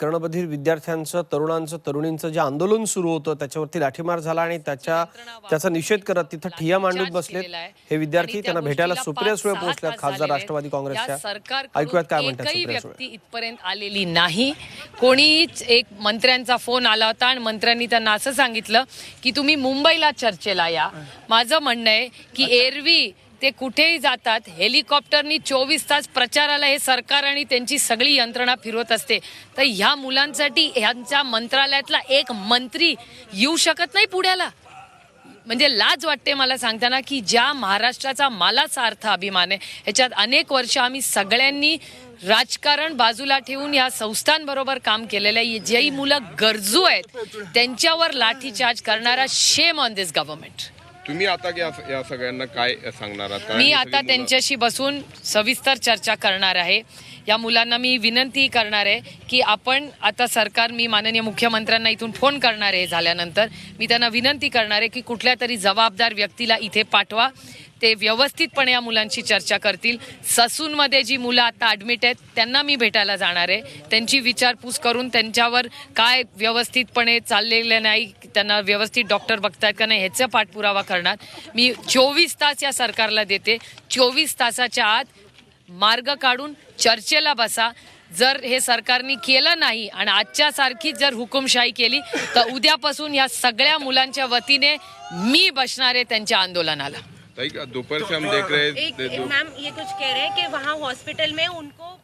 कर्णबधीर विद्यार्थ्यांचं तरुणांचं तरुणींचं जे आंदोलन सुरू होतं त्याच्यावरती लाठीमार झाला आणि त्याच्या त्याचा निषेध करत तिथं ठिय्या मांडून बसलेत. हे विद्यार्थी त्यांना भेटायला सुप्रिया सुळे पोहोचल्यात खासदार राष्ट्रवादी काँग्रेसच्या. ऐकूयात काय म्हणतात इथपर्यंत आलेली नाही. कोणीच एक मंत्र्यांचा फोन आला होता आणि मंत्र्यांनी त्यांना असं सांगितलं की तुम्ही मुंबईला चर्चेला या. माझं म्हणणं आहे की एरवी ते कुठेही जातात. हेलिकॉप्टरनी चोवीस तास प्रचाराला हे सरकार आणि त्यांची सगळी यंत्रणा फिरवत असते. तर ह्या मुलांसाठी ह्यांच्या मंत्रालयातला एक मंत्री येऊ शकत नाही पुण्याला म्हणजे लाज वाटते मला सांगताना की ज्या महाराष्ट्राचा मला सार्थ अभिमान आहे ह्याच्यात अनेक वर्ष आम्ही सगळ्यांनी राजकारण बाजूला ठेवून या संस्थांबरोबर काम केलेलं आहे. जे मुलं गरजू आहेत त्यांच्यावर लाठीचार्ज करणारा शेम ऑन दिस गव्हर्नमेंट तुम्ही आता या या सगळ्यांना काय सांगणार आहात? मी आता त्यांच्याशी बसून सविस्तर चर्चा करणार आहे. या मुलांना मी विनंती करणार आहे की आपण आता सरकार मी माननीय मुख्यमंत्र्यांना इथून फोन करणार आहे झाल्यानंतर. मी त्यांना विनंती करणार आहे की कुठल्या तरी जबाबदार व्यक्तीला इथे पाठवा. ते व्यवस्थितपणे या मुलांशी चर्चा करतील. ससूनमध्ये जी मुलं आता ॲडमिट आहेत त्यांना मी भेटायला जाणार आहे. त्यांची विचारपूस करून त्यांच्यावर काय व्यवस्थितपणे चाललेलं नाही त्यांना व्यवस्थित डॉक्टर बघतायत का नाही ह्याचा पाठपुरावा करणार. मी चोवीस तास या सरकारला देते. चोवीस तासाच्या आत मार्ग काढून चर्चेला बसा. जर हे सरकारने केलं नाही आणि आजच्या सारखी जर हुकुमशाही केली तर उद्यापासून या सगळ्या मुलांच्या वतीने मी बसणार आहे त्यांच्या आंदोलनाला. दोपहर से हम देख रहे एक मैम ये कुछ कह रहे हैं कि वहाँ हॉस्पिटल में उनको